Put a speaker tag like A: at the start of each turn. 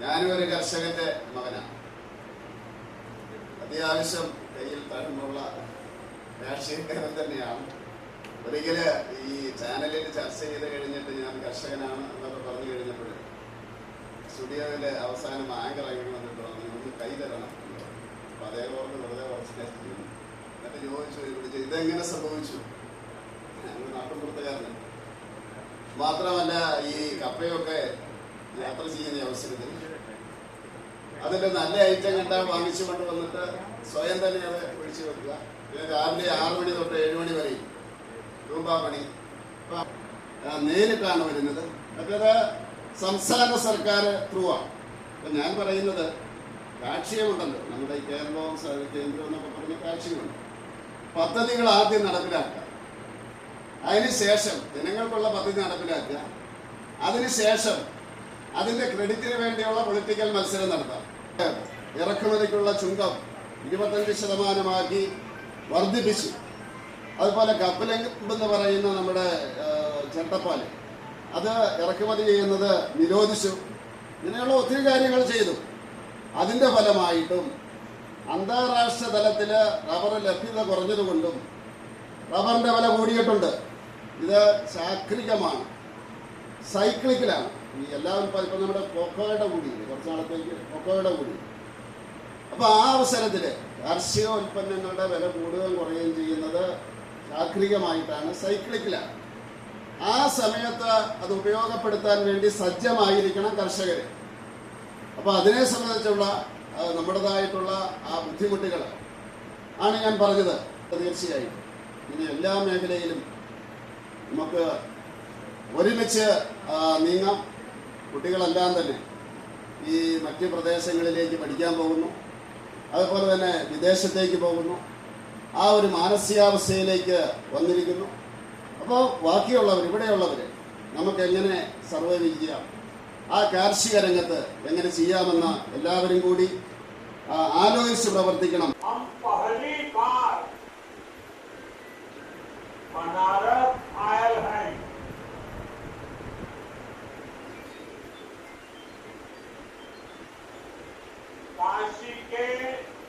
A: ഞാനും ഒരു കർഷകന്റെ മകനാണ് അത്യാവശ്യം കയ്യിൽ തഴമ്പുള്ള രാഷ്ട്രീയക്കാരൻ തന്നെയാണ് ഒരിക്കൽ ഈ ചാനലിൽ ചർച്ച ചെയ്ത് കഴിഞ്ഞിട്ട് ഞാൻ കർഷകനാണ് എന്നൊക്കെ പറഞ്ഞു കഴിഞ്ഞപ്പോൾ സ്റ്റുഡിയോയിൽ അവസാനം ആങ്കർ ആയിട്ട് വന്നിട്ട് പറഞ്ഞു ഒന്ന് കൈ തരണം. അപ്പൊ അതേ ഓർത്ത് വെറുതെ കുറച്ച്. എന്നിട്ട് ചോദിച്ചു വിളിച്ചു ഇതെങ്ങനെ സംഭവിച്ചു ഞങ്ങൾ നാട്ടുമ്പുറത്തുകാരനാണ് മാത്രമല്ല ഈ കപ്പയൊക്കെ യാത്ര ചെയ്യുന്ന അവസരത്തിൽ. അതിന്റെ നല്ല ഐറ്റം കണ്ടാൽ വാങ്ങിച്ചു കൊണ്ട് വന്നിട്ട് സ്വയം തന്നെ അത് ഒഴിച്ചു വെക്കുക. പിന്നെ രാവിലെ ആറ് മണി തൊട്ട് ഏഴ് മണി വരെ രൂപ പണി. നേരിട്ടാണ് വരുന്നത്. മറ്റേത് സംസ്ഥാന സർക്കാർ ത്രൂ ആണ് അപ്പൊ ഞാൻ പറയുന്നത് രാഷ്ട്രീയമുണ്ടല്ലോ നമ്മുടെ ഈ കേരളവും കേന്ദ്രവും എന്നൊക്കെ പറഞ്ഞ രാഷ്ട്രീയമുണ്ട് പദ്ധതികൾ ആദ്യം നടപ്പിലാക്കുക. അതിനുശേഷം ജനങ്ങൾക്കുള്ള പദ്ധതി നടപ്പിലാക്കുക. അതിനുശേഷം അതിന്റെ ക്രെഡിറ്റിന് വേണ്ടിയുള്ള പൊളിറ്റിക്കൽ മത്സരം നടത്താം. ഇറക്കുമതിക്കുള്ള ചുങ്കം ഇരുപത്തഞ്ച് ശതമാനമാക്കി വർദ്ധിപ്പിച്ചു. അതുപോലെ കപ്പലങ്ക് എന്ന് പറയുന്ന നമ്മുടെ ആ, അത് ഇറക്കുമതി ചെയ്യുന്നത് നിരോധിച്ചു. ഇങ്ങനെയുള്ള ഒത്തിരി കാര്യങ്ങൾ ചെയ്തു. അതിന്റെ ഫലമായിട്ടും അന്താരാഷ്ട്ര തലത്തിൽ റബ്ബർ ലഭ്യത കുറഞ്ഞതുകൊണ്ടും റബ്ബറിന്റെ വില കൂടിയിട്ടുണ്ട്. ഇത് ചാക്രികമാണ് സൈക്ലിക്കലാണ് ഈ എല്ലാ ഉൽപ്പാദനം നമ്മുടെ കൊക്കോയുടെ കൂടി കുറച്ച് നാളത്തേക്ക് കൊക്കോയുടെ കൂടി. അപ്പൊ ആ അവസരത്തിൽ കാർഷിക ഉൽപ്പന്നങ്ങളുടെ വില കൂടുകയും കുറയുകയും ചെയ്യുന്നത് ചാക്രികമായിട്ടാണ് സൈക്ലിക്കിലാണ്. ആ സമയത്ത് അത് ഉപയോഗപ്പെടുത്താൻ വേണ്ടി സജ്ജമായിരിക്കണം കർഷകർ അപ്പൊ അതിനെ സംബന്ധിച്ചുള്ള നമ്മുടേതായിട്ടുള്ള ആ ബുദ്ധിമുട്ടുകൾ ആണ് ഞാൻ പറഞ്ഞത്. തീർച്ചയായും. ഇനി എല്ലാ മേഖലയിലും നമുക്ക് ഒരുമിച്ച് നീങ്ങാം. കുട്ടികളെല്ലാം തന്നെ ഈ മറ്റ് പ്രദേശങ്ങളിലേക്ക് പഠിക്കാൻ പോകുന്നു. അതുപോലെ തന്നെ വിദേശത്തേക്ക് പോകുന്നു. ആ ഒരു മാനസികാവസ്ഥയിലേക്ക് വന്നിരിക്കുന്നു. അപ്പോൾ ബാക്കിയുള്ളവർ ഇവിടെയുള്ളവർ നമുക്ക് എങ്ങനെ സർവൈവ് ചെയ്യാം? ആ കാർഷിക രംഗത്ത് എങ്ങനെ ചെയ്യാമെന്ന് എല്ലാവരും കൂടി ആലോചിച്ച് പ്രവർത്തിക്കണം.
B: que